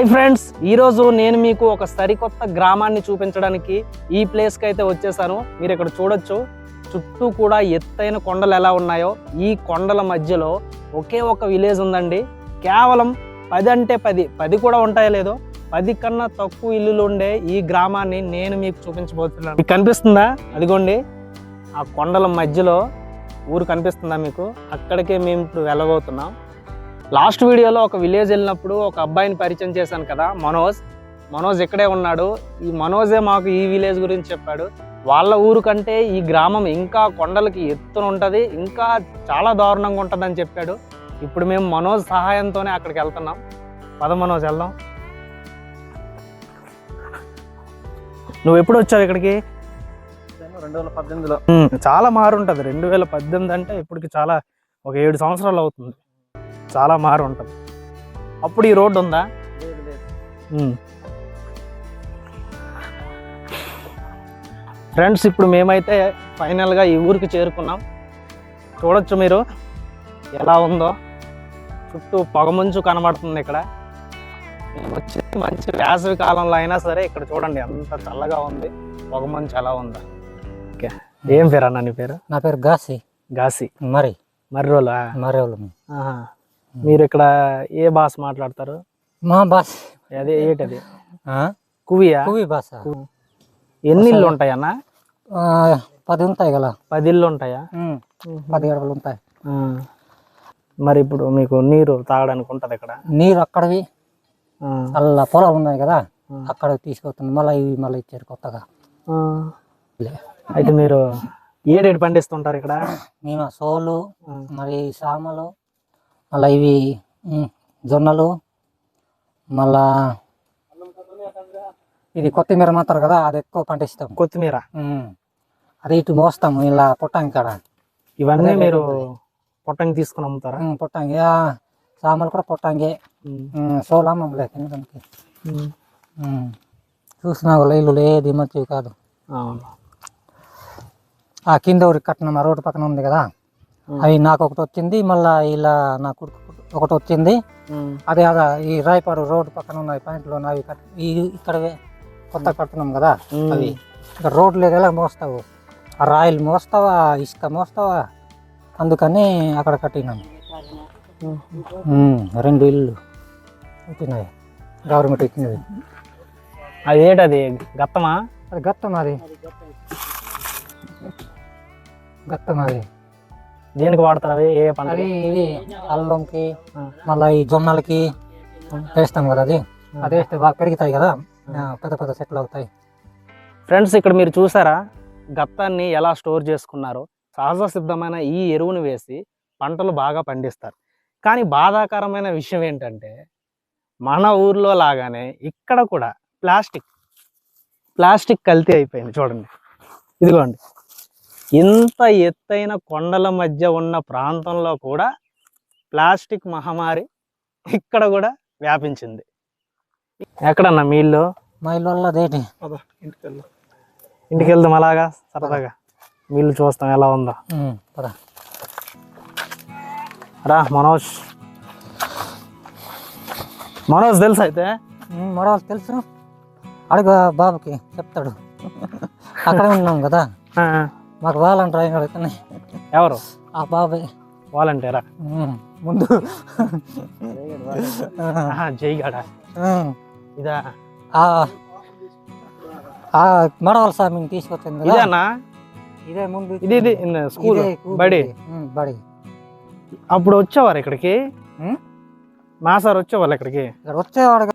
Hi friends ఈరోజు నేను మీకు ఒక సరికొత్త గ్రామాన్ని చూపించడానికి ఈ ప్లేస్కి అయితే వచ్చేసాను. మీరు ఇక్కడ చూడొచ్చు చుట్టూ కూడా ఎత్తైన కొండలు ఎలా ఉన్నాయో. ఈ కొండల మధ్యలో ఒకే ఒక విలేజ్ ఉందండి. కేవలం పది అంటే పది పది కూడా ఉంటాయో లేదో పది కన్నా తక్కువ ఇల్లులు ఉండే ఈ గ్రామాన్ని నేను మీకు చూపించబోతున్నాను. మీకు కనిపిస్తుందా? అదిగోండి ఆ కొండల మధ్యలో ఊరు కనిపిస్తుందా మీకు? అక్కడికే మేము ఇప్పుడు వెళ్ళబోతున్నాం. లాస్ట్ వీడియోలో ఒక విలేజ్ వెళ్ళినప్పుడు ఒక అబ్బాయిని పరిచయం చేశాను కదా మనోజ్. మనోజ్ ఇక్కడే ఉన్నాడు. ఈ మనోజే మాకు ఈ విలేజ్ గురించి చెప్పాడు. వాళ్ళ ఊరు కంటే ఈ గ్రామం ఇంకా కొండలకి ఎత్తున ఉంటుంది ఇంకా చాలా దారుణంగా ఉంటుందని చెప్పాడు. ఇప్పుడు మేము మనోజ్ సహాయంతోనే అక్కడికి వెళ్తున్నాం. పద మనోజ్ వెళ్దాం. నువ్వు ఎప్పుడు వచ్చావు ఇక్కడికి? రెండు వేల పద్దెనిమిదిలో. చాలా మారు ఉంటుంది రెండు వేల పద్దెనిమిది అంటే ఇప్పటికి చాలా ఒక ఏడు సంవత్సరాలు అవుతుంది. చాలా మారు ఉంటుంది. అప్పుడు ఈ రోడ్డు ఉందా. ఫ్రెండ్స్ ఇప్పుడు మేమైతే ఫైనల్గా ఈ ఊరికి చేరుకున్నాం. చూడొచ్చు మీరు ఎలా ఉందో. చుట్టూ పొగమంచు కనబడుతుంది ఇక్కడ. మేము వచ్చేది మంచి వేసవి కాలంలో అయినా సరే ఇక్కడ చూడండి ఎంత చల్లగా ఉంది. పొగమంచు ఎలా ఉందో. ఓకే. ఏం పేరు అన్న నీ పేరు? నా పేరు గాసి. గాసి. మరి మర్రోలా ఆహా. మీరు ఇక్కడ ఏ భాష మాట్లాడతారు? మా భాష. అదే ఏంటది? కువియా? కువి భాష. ఎన్ని ఇల్లు ఉంటాయన్న? ఆ, పది ఉంటాయి కదా. పది ఇల్లు ఉంటాయా పది గడపలు ఉంటాయి. మరి ఇప్పుడు మీకు నీరు తాగడానికి ఉంటది ఇక్కడ? నీరు అక్కడవి. అలా పొలాలు ఉన్నాయి కదా. అక్కడ తీసుకొస్తుంది. మళ్ళీ ఇవి మళ్ళీ ఇచ్చారు కొత్తగా. అయితే మీరు ఏడేడు పండిస్తుంటారు ఇక్కడ? మేము సోలు. మరి సామలు మళ్ళీ ఇవి జొన్నలు మళ్ళా ఇది కొత్తిమీర మాత్రం కదా అది ఎక్కువ పండిస్తాం కొత్తిమీర. అది ఇటు మోస్తాము ఇలా పుట్టాం కాడ ఇవన్నీ మీరు పొట్టంగి తీసుకుని అమ్ముతారా పుట్టంగి ఆ, సామలు కూడా పుట్టంగి. సోలా. చూసినా కూడా ఇల్లు ఏది మంచివి కాదు అవును ఆ కింద ఒకటి కట్టిన రోడ్డు పక్కన ఉంది కదా. అవి నాకు ఒకటి వచ్చింది మళ్ళా ఇలా నా కొడుకు ఒకటి వచ్చింది. అదే అదా ఈ రాయపాడు రోడ్డు పక్కన ఉన్నాయి పాయింట్లో అవి ఇక్కడ కొత్త కడుతున్నాం కదా. అవి. ఇక్కడ రోడ్డు లేదు ఎలా మోస్తావు. ఆ రాయిలు మోస్తావా ఇసుక మోస్తావా? అందుకని అక్కడ కట్టినాం. ఉమ్. ఉమ్, రెండు ఇల్లు వచ్చినాయి గవర్నమెంట్ ఇచ్చినది అది ఏంటది? గత్తమా? అది గత్తం అది గత్తం అది దేనికి వాడతారు? అవి ఏ పంట? అది ఇది అల్లంకి. మళ్ళీ ఈ జొన్నలకి వేస్తాం కదా అది? అది వేస్తే బాగా పెరుగుతాయి కదా? పెద్ద పెద్ద చెట్లు అవుతాయి. ఫ్రెండ్స్ ఇక్కడ మీరు చూసారా? గత్తాన్ని ఎలా స్టోర్ చేసుకున్నారో? సహజ సిద్ధమైన ఈ ఎరువును వేసి పంటలు బాగా పండిస్తారు. కానీ బాధాకరమైన విషయం ఏంటంటే మన ఊర్లో లాగానే ఇక్కడ కూడా ప్లాస్టిక్. ప్లాస్టిక్ కల్తీ అయిపోయింది చూడండి. ఇదిగోండి. ఇంత ఎత్తైన కొండల మధ్య ఉన్న ప్రాంతంలో కూడా ప్లాస్టిక్ మహమ్మారి ఇక్కడ కూడా వ్యాపించింది. ఎక్కడన్నా మీ ఇల్లు? మా ఇల్లు వల్ల అదేంటి? ఇంటికి వెళ్దాం అలాగా సరదాగా. వీళ్ళు చూస్తాం ఎలా ఉందో. రా మనోజ్. మనోజ్ తెలుసు అయితే? మరొకరు తెలుసు. అడుగు బాబుకి చెప్తాడు. అక్కడే ఉన్నాం కదా. మాకు వాళ్ళని డ్రాయింగ్ అడుగుతున్నాయి ఎవరు? ఆ బాబాయ్. వాలంటీరా? ముందు. జైగాడ? ఇదా? ఆ ఆ మడవల స్వామిని తీసుకొచ్చింది ఇదేనా? ఇదే ముందు ఇది ఇది స్కూల్. బడి. బడి. అప్పుడు వచ్చేవారు ఇక్కడికి? మా సార్ వచ్చేవాళ్ళు ఇక్కడికి? ఇక్కడ వచ్చేవాడు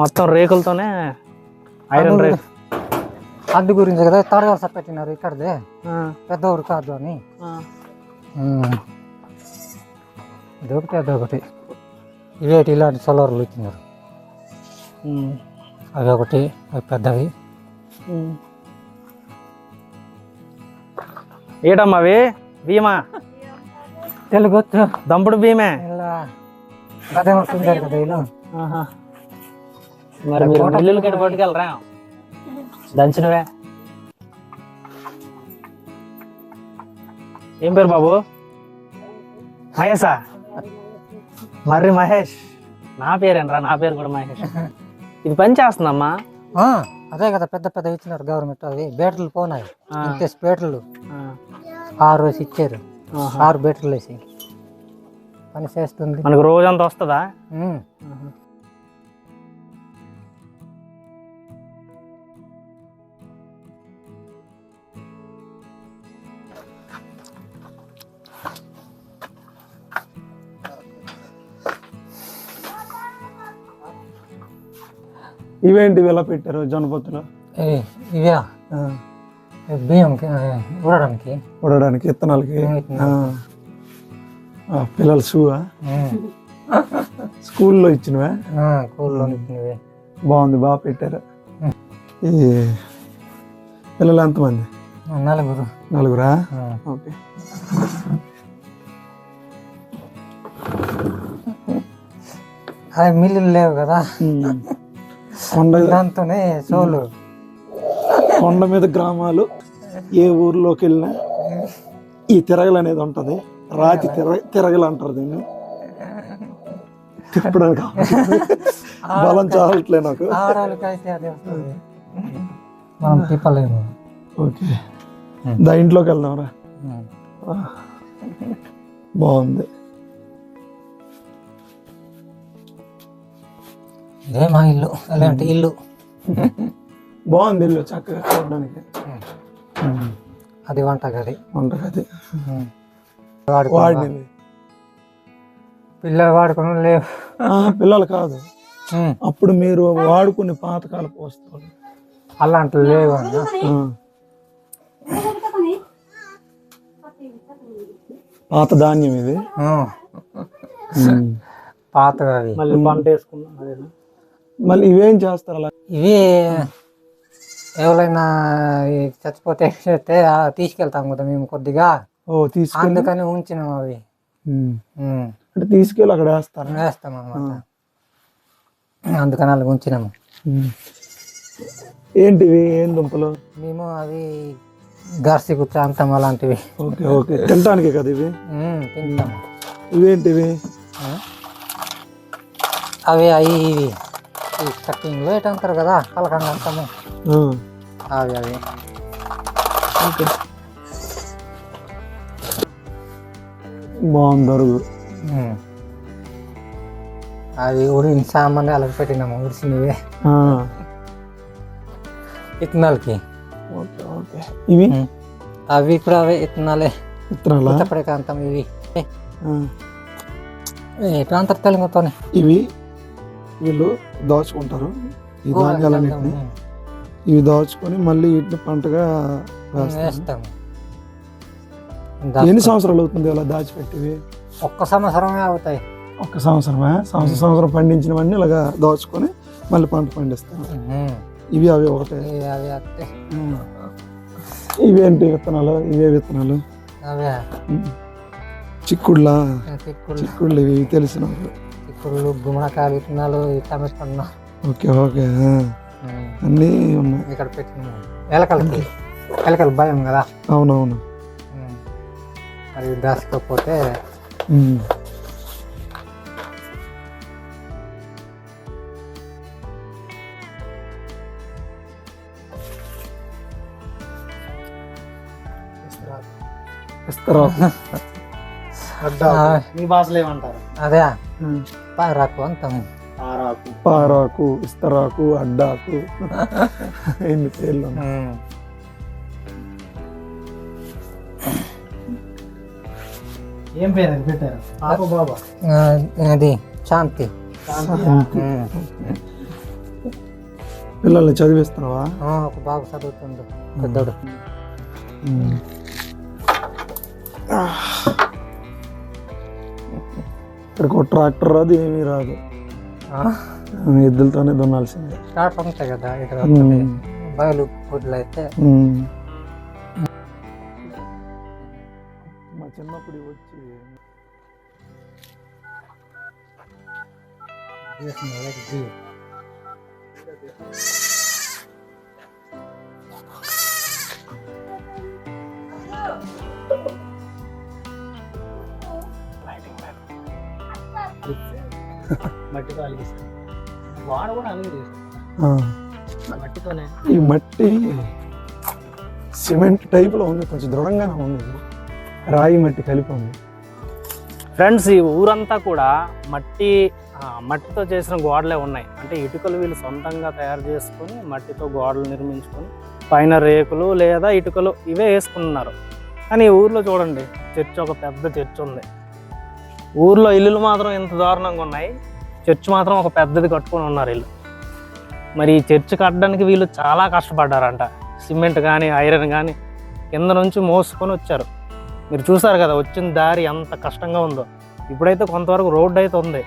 మొత్తం రేకులతోనే ఐరన్ అడ్డు- రేక్ అడ్డు గురించి కదా తడగలు సార్ పెట్టినారు ఇక్కడదే. పెద్దవాడు కాదు అని. ఇదొకటి అదొకటి. ఇవేటి ఇలాంటి సోలార్లు ఇచ్చినారు. అవి ఒకటి అవి పెద్దవి. ఏటమ్మా అవి? భీమా? తెలుగు వచ్చు దంపుడు భీమే? ఇలా. గదే కదా ఇలా ఆహా. మరి మీరు మిల్లులు కట్టి పట్టుకెళ్ళరా? దంచినవే. ఏం పేరు బాబు? మహేశా? మర్రి మహేష్. నా పేరేనరా నా పేరు కూడా మహేష్. ఇది పని చేస్తుందమ్మా? ఆ, అదే కదా పెద్ద పెద్ద ఇచ్చినారు గవర్నమెంట్ అవి. బ్యాటరీలు పోనాయి. ఆ, ఇంతేసి బ్యాటరీలు ఆ, ఆరు వేసి ఇచ్చారు. ఆరు బ్యాటరీలు వేసి. పని చేస్తుంది. మనకు రోజంతా వస్తుందా? ఇవేంటి ఇలా పెట్టారు జొన్నపొత్తులు ఇవి ఇవే బియ్యం ఊడడానికి ఉడడానికి. ఆ. ఆ, పిల్లల షూ. స్కూల్లో ఇచ్చినవా ఆ, కూల్లో నింపినవి. బాగుంది బాగా పెట్టారు. ఈ పిల్లలు ఎంతమంది నలుగురు నలుగురా. ఓకే అదే మిల్లులు లేవు కదా. కొండ దాంతోనే సోలు. కొండ మీద గ్రామాలు ఏ ఊర్లోకి వెళ్ళినా ఈ తిరగలు అనేది ఉంటది. రాతి తిర తిరగలు అంటారు దీన్ని. తిప్పడానికి. బలం చాలట్లే నాకు. మనం తిప్పలేము. ఓకే. దా ఇంట్లోకి వెళ్దాంరా. ఉమ్. బాగుంది. ఇదే మా ఇల్లు అలాంటి ఇల్లు. బాగుంది ఇల్లు చక్కగా చూడడానికి. అది వంటగది. వంటగది. వాడుకో వాడినవి పిల్లలు వాడుకుని లేవు. పిల్లలు కాదు. అప్పుడు మీరు వాడుకునే పాతకాలపు వస్తువులు. అలాంటివి లేవు. పాత ధాన్యం ఇది. అవి. మళ్ళీ పంట వేసుకున్నాం మళ్ళీ ఇవేం చేస్తారు అలా? ఇవి ఎవరైనా చచ్చిపోతే తీసుకెళ్తాం కదా మేము కొద్దిగా. ఓ తీసుకెళ్ళి? అందుకని ఉంచినాం అవి. ఉమ్. అంటే తీసుకెళ్ళి అక్కడ వేస్తారు? వేస్తాం అన్నమాట. అందుకని అలా ఉంచినాము. ఉమ్. ఏంటివి? ఏం దుంపలు? మేము అవి గర్సి కుచ్చాంతం అలాంటివి. Okay okay. తినటానికే కదా ఇవి? ఉమ్, తింటాము ఇవేంటివి. అవి అవి ఇవి. ఈ కట్టింగ్లో ఎటు అంటారు కదా కలకండ అంటాము. అవి అవి. ఓకే. బాగుంది అరుగు ఉమ్. అవి ఉడిన సామాన్ అలా పెట్టినాము ఉడిసినవి. ఇత్తనాలకి. Okay okay. ఇవి. అవి కూడా అవే ఇత్తనాలే. కాంతం ఇవి. ఎటు అంటారు తెలుగుతోనే ఇవి? వీళ్ళు దాచుకుంటారు. ఈ ధాన్యాలన్నింటినీ. ఇవి దాచుకొని మళ్ళీ వీటిని పంటగా వేస్తాము. ఎన్ని సంవత్సరాలు అవుతుంది అలా దాచిపెట్టివి ఒక్క సంవత్సరమే అవుతాయి. ఒక్క సంవత్సరమా? సంవత్సరం సంవత్సరం పండించినవన్నీ ఇలాగా దాచుకొని మళ్ళీ పంట పండిస్తారు ఉమ్. ఇవి అవి ఒకటే. ఇవేంటి విత్తనాలు? ఇవే విత్తనాలు? చిక్కుడు చిక్కుళ్ళు ఇవి తెలిసిన చిక్కుడులు గుమ్మడికాయలు విత్తనాలు ఈ టమాటా ఓకే ఓకే. అన్నీ ఉన్నాయి. ఇక్కడ పెట్టినాము ఎలకలకి ఎలకలు భయం కదా? అవునవును. మరి దాచుకోకపోతే. ఇస్తారా. అదే. పారాకు అంటాము. పారాకు. ఇస్తరాకు అడ్డాకు. ఎన్ని పేర్లు. ఏం పేరు అది పెట్టారు? పాప బాబా? ఆ, అది శాంతి. పిల్లల్ని చదివిస్తున్నావా? ఆ, ఒక బాబు చదువుతుండు పెద్దోడు. ఇక్కడికి ఒక ట్రాక్టర్ రాదు ఏమీ రాదు. ఆ, ఎద్దులతోనే దున్నాల్సిందే ట్రాక్టర్ ఉంటాయి కదా ఇక్కడ. బయలు గుడ్లు అయితే. మా చిన్నప్పుడు వచ్చి మట్టితో అలిగిస్తారు వాడ కూడా అలిగి ఆ, మట్టితోనే. ఈ మట్టి సిమెంట్ టైప్లో ఉంది కొంచెం దృఢంగానే ఉంది. రాయి మట్టి కలిపి ఉంది. ఫ్రెండ్స్ ఈ ఊరంతా కూడా మట్టి మట్టితో చేసిన గోడలే ఉన్నాయి. అంటే ఇటుకలు వీళ్ళు సొంతంగా తయారు చేసుకొని మట్టితో గోడలు నిర్మించుకొని పైన రేకులు లేదా ఇటుకలు ఇవే వేసుకున్నారు కానీ ఈ ఊర్లో చూడండి చర్చ్ ఒక పెద్ద చర్చ్ ఉంది. ఊర్లో ఇల్లులు మాత్రం ఇంత దారుణంగా ఉన్నాయి. చర్చ్ మాత్రం ఒక పెద్దది కట్టుకొని ఉన్నారు ఇల్లు. మరి ఈ చర్చ్ కట్టడానికి వీళ్ళు చాలా కష్టపడ్డారంట. సిమెంట్ కానీ ఐరన్ కానీ కింద నుంచి మోసుకొని వచ్చారు. మీరు చూసారు కదా వచ్చిన దారి ఎంత కష్టంగా ఉందో. ఇప్పుడైతే కొంతవరకు రోడ్డు అయితే ఉంది.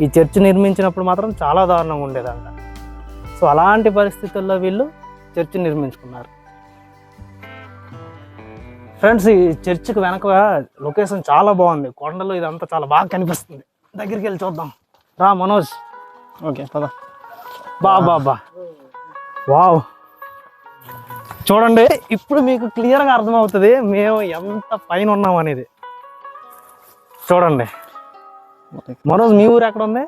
ఈ చర్చ్ నిర్మించినప్పుడు మాత్రం చాలా దారుణంగా ఉండేదంట. సో అలాంటి పరిస్థితుల్లో వీళ్ళు చర్చ్ నిర్మించుకున్నారు. ఫ్రెండ్స్ ఈ చర్చికి వెనక లొకేషన్ చాలా బాగుంది. కొండలు ఇదంతా చాలా బాగా కనిపిస్తుంది. దగ్గరికి వెళ్ళి చూద్దాం. రా మనోజ్. ఓకే పద. బా బా బా. వావ్. చూడండి ఇప్పుడు మీకు క్లియర్గా అర్థమవుతుంది మేము ఎంత పైన ఉన్నాం అనేది. చూడండి. మనోజ్ మీ ఊరు ఎక్కడ ఉంది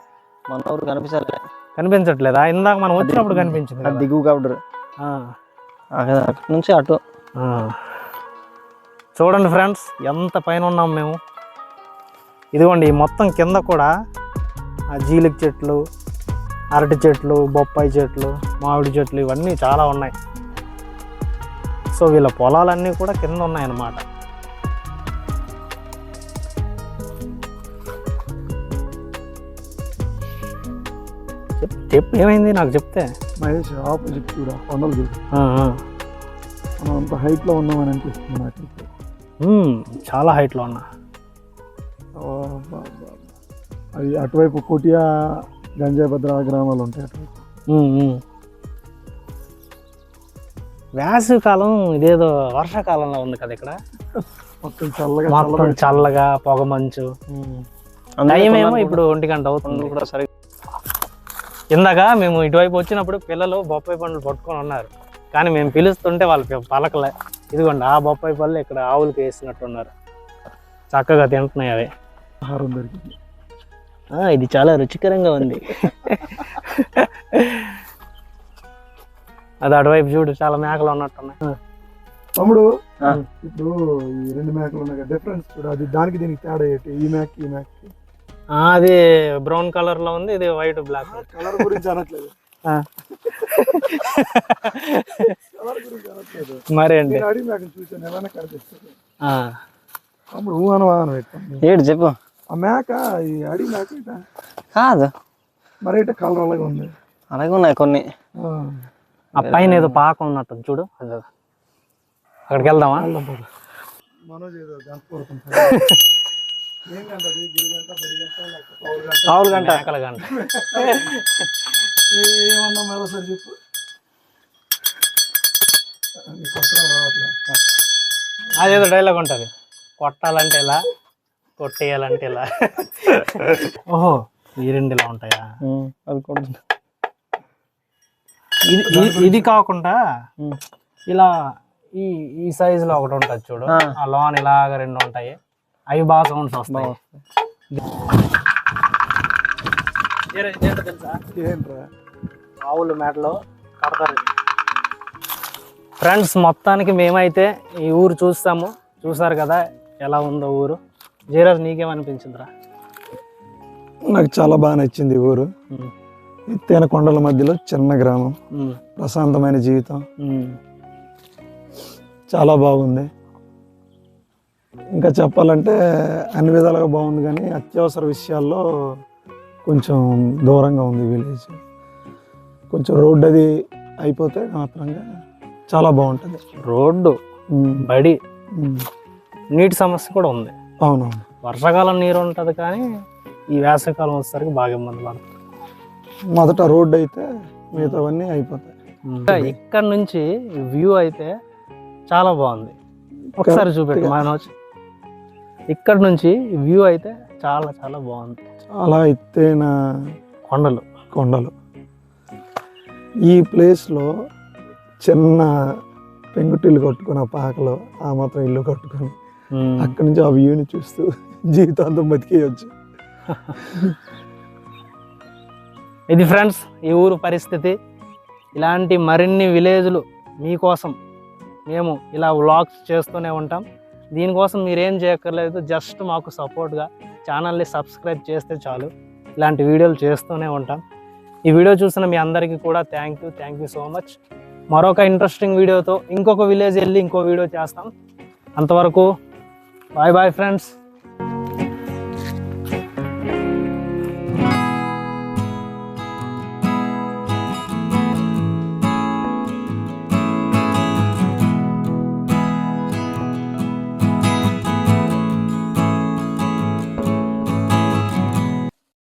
మన ఊరు కనిపించాలి కనిపించట్లేదా? ఇందాక మనం వచ్చినప్పుడు కనిపించింది. దిగువ కాబట్టి అక్కడ నుంచి అటు. చూడండి ఫ్రెండ్స్ ఎంత పైన ఉన్నాం మేము. ఇదిగోండి మొత్తం కింద కూడా ఆ జీలిక చెట్లు అరటి చెట్లు బొప్పాయి చెట్లు మామిడి చెట్లు ఇవన్నీ చాలా ఉన్నాయి. సో వీళ్ళ పొలాలన్నీ కూడా కింద ఉన్నాయన్నమాట. చెప్ చెప్పు ఏమైంది? నాకు చెప్తే. మహేష్ ఆపోజిట్ కూడా కొండలు చూడు. అంత హైట్లో ఉన్నామని అనిపిస్తుంది నాకు. చాలా హైట్లో బా. అది అటువైపు కోటియా గంజాయి భద్ర గ్రామాలు ఉంటాయి అటువైపు. వేసవి కాలం ఇదేదో వర్షాకాలంలో ఉంది కదా ఇక్కడ? మొత్తం చల్లగా మొత్తం చల్లగా పొగ మంచు. టైం ఏమో ఇప్పుడు ఒంటి గంట అవుతుంది. కూడా సరిగ్గా ఇందాక మేము ఇటువైపు వచ్చినప్పుడు పిల్లలు బొప్పాయి పండ్లు పట్టుకొని ఉన్నారు. కానీ మేము పిలుస్తుంటే వాళ్ళు పలకలే. ఇదిగోండి ఆ బొప్పాయి పళ్ళు ఇక్కడ ఆవులకి వేసినట్టున్నారు. చక్కగా తింటున్నాయి అవి. ఆహారం దొరికింది. ఆ, ఇది చాలా రుచికరంగా ఉంది. అది అటువైపు చూడు చాలా మేకలు ఉన్నట్టున్నాయి. తమ్ముడు. ఇప్పుడు ఈ రెండు మేకలు ఉన్నాయి డిఫరెన్స్ చూడు అది దానికి దీనికి తేడా ఏంటి? ఈ మేక ఈ మేక అది బ్రౌన్ కలర్లో ఉంది ఇది వైట్ బ్లాక్ కలర్ గురించి అనట్లేదు. మరి అండి పెట్టాం ఏడు చెప్పు. ఆ మేక ఈ అడి మేక ఇట కాదు. మరి ఇట కలర్ అలాగే ఉంది. అలాగే ఉన్నాయి కొన్ని. ఆ, పైన ఏదో పాకం ఉన్నట్టు చూడు. అక్కడికి వెళ్దామా. మనోజ్ ఏదో ఆవుల గంట ఏమన్నా మరోసారి చెప్పు. అదేదో డైలాగ్ ఉంటుంది. కొట్టాలంటే ఇలా కొట్టేయాలంటే ఇలా ఓహో ఈ రెండు ఇలా ఉంటాయా అది కూడా ఇది ఇది- కాకుండా. ఇలా ఈ ఈ size లో ఒకటి ఉంటుంది చూడు. ఆ. ఆ లోన్ ఇలాగ రెండు ఉంటాయి. అవి బాగా సౌండ్స్ వస్తాయి. ఆవుల మేటలో కడతారు ఫ్రెండ్స్ మొత్తానికి మేమైతే ఈ ఊరు చూస్తాము. చూసారు కదా ఎలా ఉందో ఊరు. జీరాజ్ నీకేమనిపించిందిరా? నాకు చాలా బాగా నచ్చింది ఈ ఊరు. ఎత్తైన కొండల మధ్యలో చిన్న గ్రామం. ప్రశాంతమైన జీవితం. చాలా బాగుంది. ఇంకా చెప్పాలంటే అన్ని విధాలుగా బాగుంది కానీ అత్యవసర విషయాల్లో కొంచెం దూరంగా ఉంది విలేజ్. కొంచెం రోడ్డు అది అయిపోతే మాత్రంగా చాలా బాగుంటుంది. రోడ్డు బడి నీటి సమస్య కూడా ఉంది. అవునవును. వర్షాకాలం నీరు ఉంటుంది కానీ ఈ వేసవికాలం వచ్చేసరికి బాగా ఇబ్బంది పడుతుంది. మొదట రోడ్డు అయితే మిగతావన్నీ అయిపోతాయి. ఇక్కడ నుంచి వ్యూ అయితే చాలా బాగుంది. ఒకసారి చూపెట్టు మనోజ్. ఇక్కడ నుంచి వ్యూ అయితే చాలా చాలా బాగుంది. చాలా ఎత్తైన కొండలు. కొండలు. ఈ ప్లేస్లో చిన్న పెంకుటిల్లు కట్టుకొని ఆ పాకలో ఆ మాత్రం ఇల్లు కట్టుకొని. అక్కడి నుంచి ఆ వ్యూని చూస్తూ జీవితాంతం బతికేయచ్చు. ఇది ఫ్రెండ్స్ ఈ ఊరు పరిస్థితి. ఇలాంటి మరిన్ని విలేజ్లు మీకోసం మేము ఇలా వ్లాగ్స్ చేస్తూనే ఉంటాం. దీనికోసం మీరేం చేయక్కర్లేదు జస్ట్ మాకు సపోర్ట్గా ఛానల్ని సబ్స్క్రైబ్ చేస్తే చాలు. ఇలాంటి వీడియోలు చేస్తూనే ఉంటాం. ఈ వీడియో చూసిన మీ అందరికీ కూడా thank you thank you so much మరొక ఇంట్రెస్టింగ్ వీడియోతో ఇంకొక విలేజ్ వెళ్ళి ఇంకో వీడియో చేస్తాం. అంతవరకు బాయ్ బాయ్ ఫ్రెండ్స్